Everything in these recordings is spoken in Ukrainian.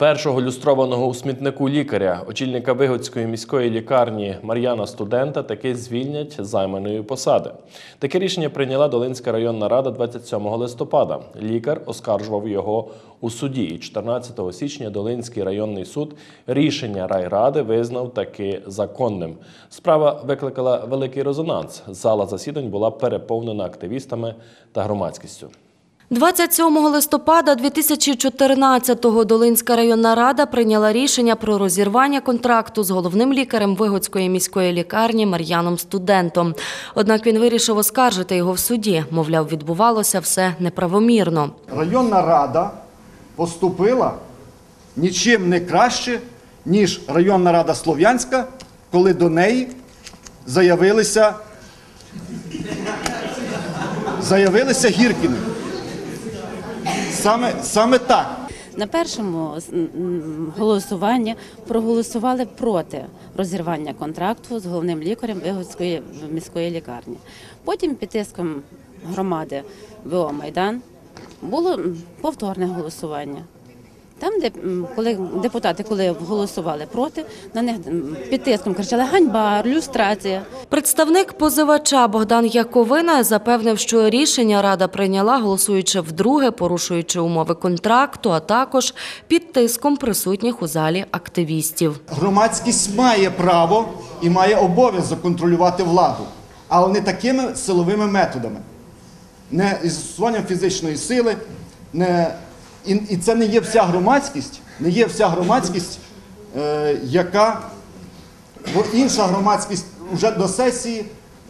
Першого люстрованого у смітнику лікаря, очільника Вигодської міської лікарні Мар'яна Студента, таки звільнять займаної посади. Таке рішення прийняла Долинська районна рада 27 листопада. Лікар оскаржував його у суді. І 14 січня Долинський районний суд рішення райради визнав таки законним. Справа викликала великий резонанс. Зала засідань була переповнена активістами та громадськістю. 27 листопада 2014-го Долинська районна рада прийняла рішення про розірвання контракту з головним лікарем Вигодської міської лікарні Мар'яном Студентом. Однак він вирішив оскаржити його в суді. Мовляв, відбувалося все неправомірно. Районна рада поступила нічим не краще, ніж районна рада Слов'янська, коли до неї заявилися, заявилися Гіркіни. Саме, саме так. На першому голосуванні проголосували проти розірвання контракту з головним лікарем Вигодської міської лікарні. Потім під тиском громади ВО Майдан було повторне голосування. Там, де коли депутати, коли голосували проти, на них під тиском кричали ганьба, люстрація. Представник позивача Богдан Яковина запевнив, що рішення рада прийняла, голосуючи вдруге, порушуючи умови контракту, а також під тиском присутніх у залі активістів. Громадськість має право і має обов'язок контролювати владу, але не такими силовими методами, не із застосуванням фізичної сили, не, і, і це не є вся громадськість, не є вся громадськість, е, яка бо інша громадськість вже до сесії,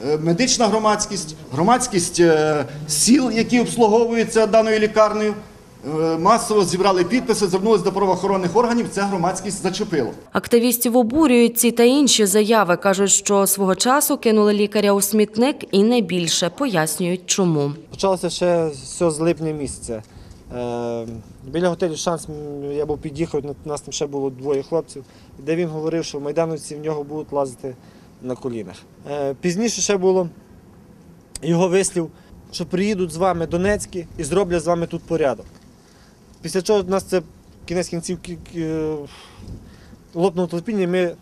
е, медична громадськість, громадськість е, сіл, які обслуговуються даною лікарнею, е, масово зібрали підписи, звернулися до правоохоронних органів. Це громадськість зачепило. Активістів обурюють ці та інші заяви. кажуть, що свого часу кинули лікаря у смітник і не більше. Пояснюють, чому. Почалося ще все з липня місяця. Е, біля готелю Шанс я був під'їхав, на- нас там ще було двоє хлопців, де він говорив, що майдановці в нього будуть лазити на колінах. Е, пізніше ще було його вислів, що приїдуть з вами Донецькі і зроблять з вами тут порядок. Після чого нас це кінець кінців кі- кі- лопнуло терпіння, ми е,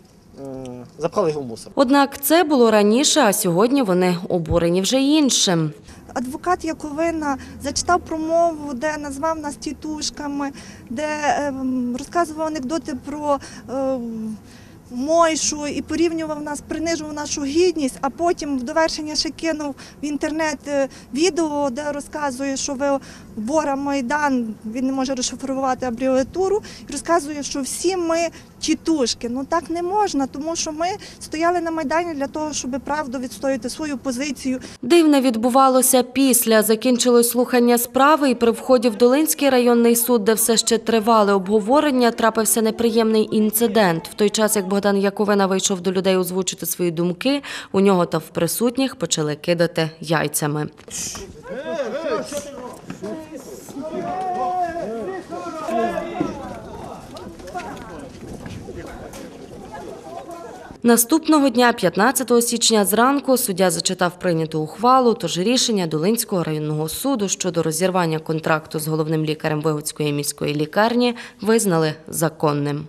запхали його в мусор. Однак це було раніше, а сьогодні вони обурені вже іншим. Адвокат Яковина зачитав промову, де назвав нас тітушками, де ем, розказував анекдоти про ем, Мойшу і порівнював нас, принижував нашу гідність, а потім в довершення ще кинув в інтернет е, відео, де розказує, що ви Бора Майдан, він не може розшифрувати абревіатуру, і розказує, що всі ми тітушки. Ну так не можна, тому що ми стояли на Майдані для того, щоб правду відстояти свою позицію, Дивне відбувалося після. Закінчилось слухання справи, і при вході в Долинський районний суд, де все ще тривали обговорення, трапився неприємний інцидент. В той час, як Богдан Яковина вийшов до людей озвучити свої думки, у нього та в присутніх почали кидати яйцями. Наступного дня, 15 січня зранку, суддя зачитав прийняту ухвалу, тож рішення Долинського районного суду щодо розірвання контракту з головним лікарем Вигодської міської лікарні визнали законним.